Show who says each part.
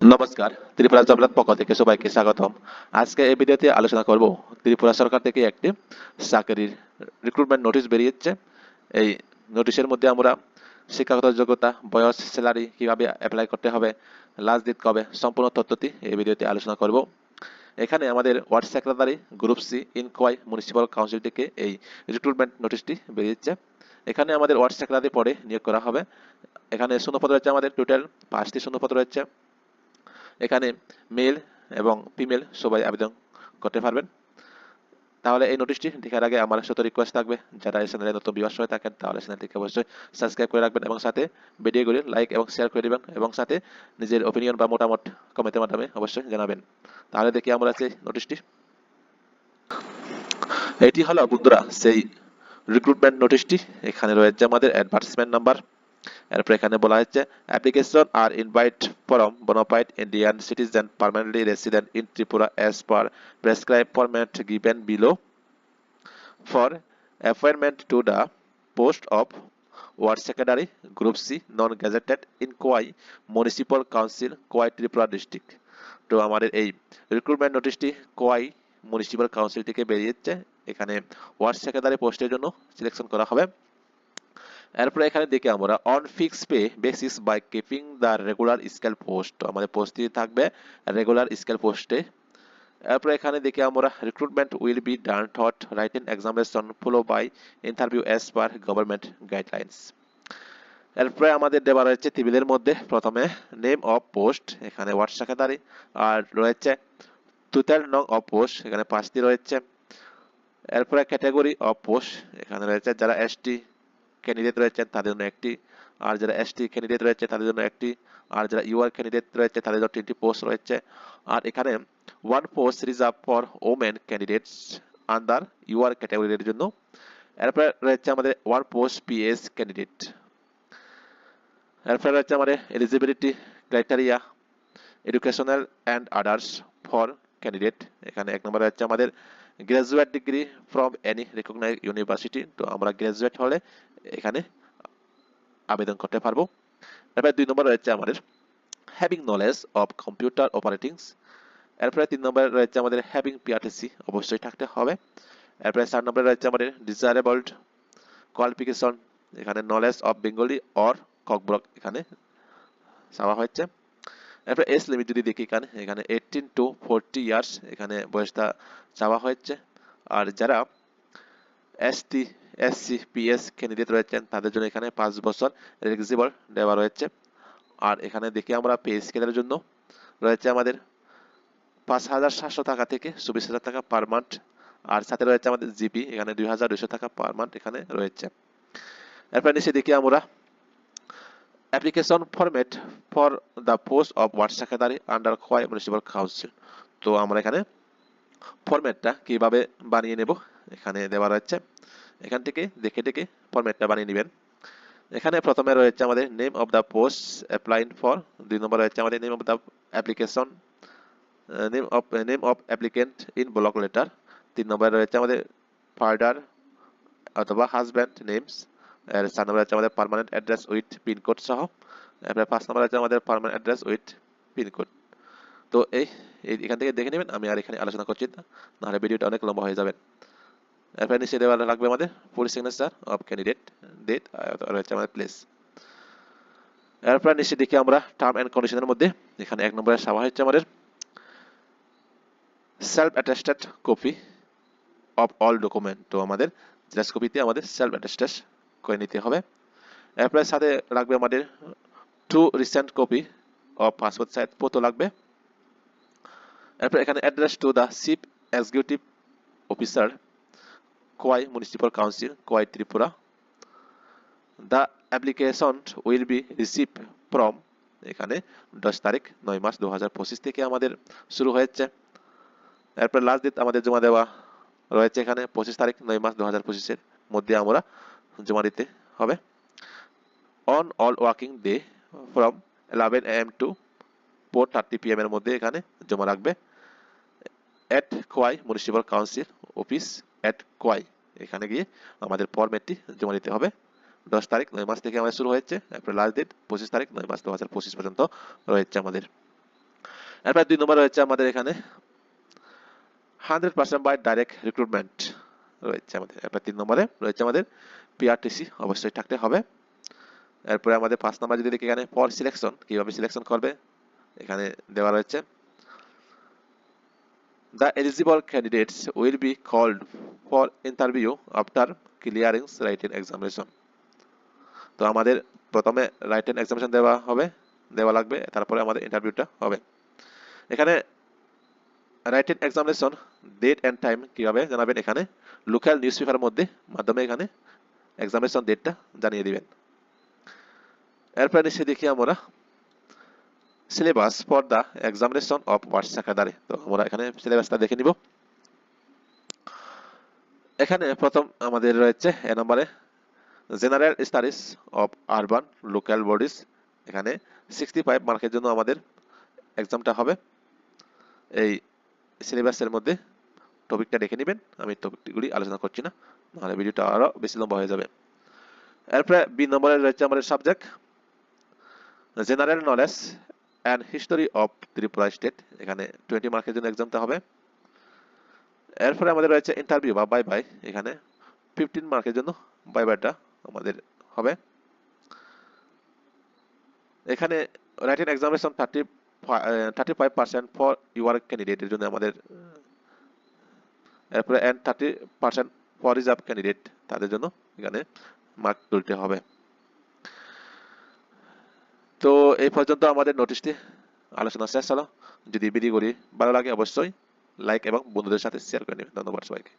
Speaker 1: নমস্কার, ত্রিপুরা জবলাত পক্ষ থেকে সবাইকে স্বাগতম। আজকে এই ভিডিওতে আলোচনা করব ত্রিপুরা সরকার থেকে একটি চাকরির রিক্রুটমেন্ট নোটিশ বেরিয়েছে। এই নোটিশের মধ্যে আমরা শিক্ষাগত যোগ্যতা, বয়স স্যালারি কীভাবে অ্যাপ্লাই করতে হবে লাস্ট ডেট কবে, সম্পূর্ণ তথ্যটি এই ভিডিওতে আলোচনা করব। এখানে আমাদের ওয়ার্ড সেক্রেটারি গ্রুপ সি ইনকোয়াই মিউনিসিপাল কাউন্সিল থেকে এই রিক্রুটমেন্ট নোটিশটি বেরিয়েছে। এখানে আমাদের ওয়ার্ড সেক্রেটারি পদে নিয়োগ করা হবে। এখানে শূন্যপদ রয়েছে আমাদের টোটাল পাঁচটি শূন্যপদ রয়েছে। এখানে মেল এবং ফিমেল সবাই আবেদন করতে পারবেন। তাহলে এই নোটিশটি দেখার আগে আমার সাথে রিকোয়েস্ট থাকবে। যারা এই চ্যানেলে নতুন বিবাস হয়ে থাকেন, তাহলে চ্যানেলটিকে অবশ্যই সাবস্ক্রাইব করে রাখবেন এবং সাথে ভিডিওগুলি লাইক এবং শেয়ার করে দিবেন এবং সাথে নিজের ওপিনিয়ন বা মতামত কমেন্টের মাধ্যমে অবশ্যই জানাবেন। তাহলে দেখি আমরা সেই নোটিশটি এটি হলো বন্ধুরা, সেই রিক্রুটমেন্ট নোটিশটি এখানে রয়েছে আমাদের অ্যাডভার্টিসমেন্ট নাম্বার এরপর এখানে বলা হচ্ছে application R invite form bonafide Indian citizen permanently resident in Tripura as per prescribe format given below for appointment to the post of ward secretary group C non gazetted in Khowai municipal council Khowai Tripura district তো আমাদের এই recruitment নোটিশটি Khowai municipal council থেকে বেরিয়েছে। এখানে ward secretary পোস্টের জন্য selection করা হবে। এরপরে এখানে দেখি আমরা on fix pay basis by keeping the regular scale post আমাদের পোস্টটি থাকবে রেগুলার স্কেল পোস্টে এরপরে এখানে দেখি আমরা recruitment will be done through writing examination follow by interview as per government guidelines এরপরে আমাদের দেওয়া রয়েছে টেবিলের মধ্যে, প্রথমে নেম অফ পোস্ট এখানে ওয়ার্ড সেক্রেটারি আর রয়েছে টোটাল নং অফ পোস্ট এখানে পাঁচটি রয়েছে। এরপরে ক্যাটাগরি অফ পোস্ট এখানে রয়েছে যারা এসটি ক্যান্ডিডেট রয়েছেন, তাদের জন্য একটি। আর যারা এসটি ক্যান্ডিডেট রয়েছে, তাদের জন্য একটি। আর যারা ইউআর ক্যান্ডিডেট রয়েছে, তাদের জন্য তিনটি পোস্ট রয়েছে। আর এখানে one post reserve for women candidates under UR ক্যাটাগরির জন্য। এরপরে রয়েছে আমাদের ওয়ান পোস্ট পিএস ক্যান্ডিডেট এরপরে রয়েছে আমাদের eligibility criteria educational and others for candidate এখানে এক নম্বরে হচ্ছে আমাদের graduate degree from any recognise university তো আমরা গ্রাজুয়েট হলে এখানে আবেদন করতে পারব। এরপরে দুই নম্বর রয়েছে আমাদের having knowledge of computer operatings এরপরে তিন নম্বরে রয়েছে আমাদের হ্যাভিং পিআরটিসি অবশ্যই থাকতে হবে। এরপরে চার নম্বরে রয়েছে আমাদের ডিজায়ারেবলড কোয়ালিফিকেশন এখানে knowledge of Bengali or Kokborok এখানে চাওয়া হয়েছে। এরপর এজ লিমিট যদি দেখি এখানে এখানে এইটিন টু ফোরটি ইয়ার্স এখানে বয়সটা চাওয়া হয়েছে। আর যারা এসটি এসসি পিএস ক্যান্ডিডেট রয়েছেন, তাদের জন্য এখানে পাঁচ বছর এলিজিবল দেওয়া রয়েছে। আর এখানে দেখি আমরা পে স্কেলের জন্য রয়েছে আমাদের পাঁচ হাজার সাতশো টাকা থেকে চব্বিশ হাজার টাকা পার মান্থ আর সাথে রয়েছে আমাদের জিপি এখানে দুই হাজার দুইশো টাকা পার মান্থ এখানে রয়েছে। এরপর নিচে দেখি আমরা application format for the post of ward secretary under Khowai municipal council. তো আমরা এখানে ফরম্যাটটা কীভাবে বানিয়ে নেব, এখানে দেওয়া রয়েছে। এখান থেকে দেখে দেখে ফরম্যাটটা বানিয়ে নেবেন। এখানে প্রথমে রয়েছে আমাদের name of the post applied for, দুই নম্বর রয়েছে আমাদের name of the application name of name of applicant in block letter. তিন নম্বরে রয়েছে আমাদের ফার্দার অথবা হাজব্যান্ড নেমস। চার নম্বরে আছে আমাদের পার্মানেন্ট অ্যাড্রেস উইথ পিনকোড সহ। এরপরে পাঁচ নম্বরে আছে আমাদের অ্যাড্রেস উইথ পিনকোড তো এই এখান থেকে দেখে নেবেন, আমি আর এখানে আলোচনা করছি না, নাহলে ভিডিওটা অনেক লম্বা হয়ে যাবে। এরপরে নিচে দেওয়া লাগবে আমাদের full signature of candidate date আমাদের প্লেস এরপর নিচে দেখি আমরা টার্ম অ্যান্ড কন্ডিশনের মধ্যে, এখানে এক নম্বরে চাওয়া হচ্ছে আমাদের self attested copy of all document তো আমাদের জেরক্স কপিতে আমাদের সেলফ অ্যাটেস্টেড করে নিতে হবে। এরপরে সাথে লাগবে আমাদের two recent copy of passport size photo লাগবে। এরপর এখানে address to the chief executive officer Khowai municipal council Khowai Tripura the application will be receive from এখানে দশ তারিখ, নয় মাস দু থেকে আমাদের শুরু হয়েছে। এরপর লাস্ট ডেট আমাদের জমা দেওয়া রয়েছে এখানে পঁচিশ তারিখ, নয় মাস দু হাজার পঁচিশের মধ্যে আমরা জমা দিতে হবে on all working day from eleven AM to four thirty P এর মধ্যে এখানে জমা রাখবে। At Khowai municipal council office at Khowai এখানে গিয়ে আমাদের ফরম্যাটটি জমা দিতে হবে। দশ তারিখ নয় মাস থেকে আমাদের শুরু হয়েছে। এরপরে লাস্ট ডেট পঁচিশ তারিখ নয় মাস দু হাজার পঁচিশ পর্যন্ত রয়েছে আমাদের। এরপর দুই নম্বর রয়েছে আমাদের এখানে hundred percent by direct recruitment রয়েছে আমাদের। এরপর তিন নম্বরে রয়েছে আমাদের পিআরটিসি অবশ্যই থাকতে হবে। এরপরে আমাদের পাঁচ নম্বর যদি দেখি এখানে ফর সিলেকশন কীভাবে সিলেকশন করবে, এখানে দেওয়া রয়েছে। The eligible candidates will be called for interview after clearing written examination তো আমাদের প্রথমে রাইটেন এক্সামিনেশন দেওয়া হবে, দেওয়া লাগবে, তারপরে আমাদের ইন্টারভিউটা হবে। এখানে written examination date and time কীভাবে জানাবেন এখানে? লোকাল নিউজ পেপারের মধ্যে, মাধ্যমে এখানে এক্সামিনেশন ডেটটা জানিয়ে দিবেন। এরপরে নিচে দেখি আমরা syllabus for the examination of ward secretary তো আমরা এখানে সিলেবাসটা দেখে নিব। এখানে প্রথম আমাদের রয়েছে এ নম্বরে general studies of urban local bodies এখানে সিক্সটি ফাইভ মার্কের জন্য আমাদের এক্সামটা হবে। এই সিলেবাসের মধ্যে টপিকটা দেখে নেবেন। আমি টপিকগুলি আলোচনা করছি না। নাহলে ভিডিওটা আরও বেশি লম্বা হয়ে যাবে। এরপরে বি নম্বরে রয়েছে আমাদের subject general knowledge and history of Tripura state এখানে টোয়েন্টি মার্কের জন্য এক্সামটা হবে। এরপরে আমাদের রয়েছে ইন্টারভিউ বা বাই বাই এখানে ফিফটিন মার্কের জন্য বাই বাইটা আমাদের হবে। এখানে writing examination thirty thirty five percent for UR ক্যান্ডিডেটের জন্য আমাদের, এরপরে and thirty percent for reserve candidate তাদের জন্য এখানে মার্ক তুলতে হবে। তো এই পর্যন্ত আমাদের নোটিশটি আলোচনা শেষ হলো। যদি ভিডিওগুলি ভালো লাগে অবশ্যই লাইক এবং বন্ধুদের সাথে শেয়ার করে নেবেন। ধন্যবাদ সবাইকে।